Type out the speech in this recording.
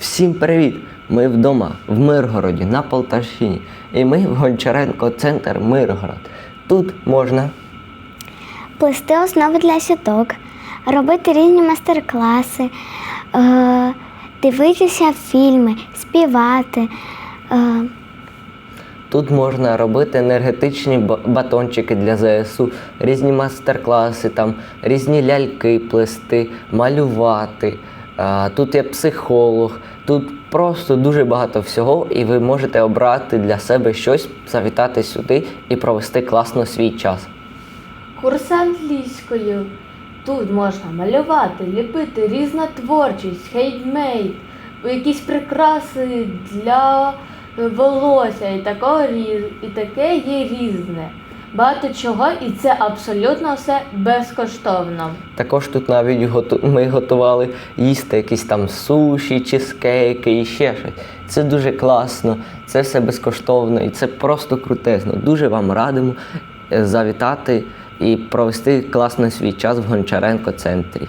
Всім привіт! Ми вдома в Миргороді на Полтавщині. І ми в Гончаренко центр Миргород. Тут можна плести основи для сіток, робити різні майстер-класи, е, дивитися фільми, співати. Е, Тут можна робити енергетичні батончики для ЗСУ, різні майстер-класи, там, різні ляльки плести, малювати. Тут є психолог, тут просто дуже багато всього, і ви можете обрати для себе щось, завітати сюди і провести класно свій час. Курси англійською. Тут можна малювати, ліпити різна творчість, хейдмейд, якісь прикраси для волосся і, такого, і таке є різне. Багато чого, і це абсолютно все безкоштовно. Також тут навіть ми готували їсти якісь там суші, чизкейки і ще щось. Це дуже класно, це все безкоштовно і це просто крутезно. Дуже вам радимо е, завітати і провести класний свій час в Гончаренко центрі.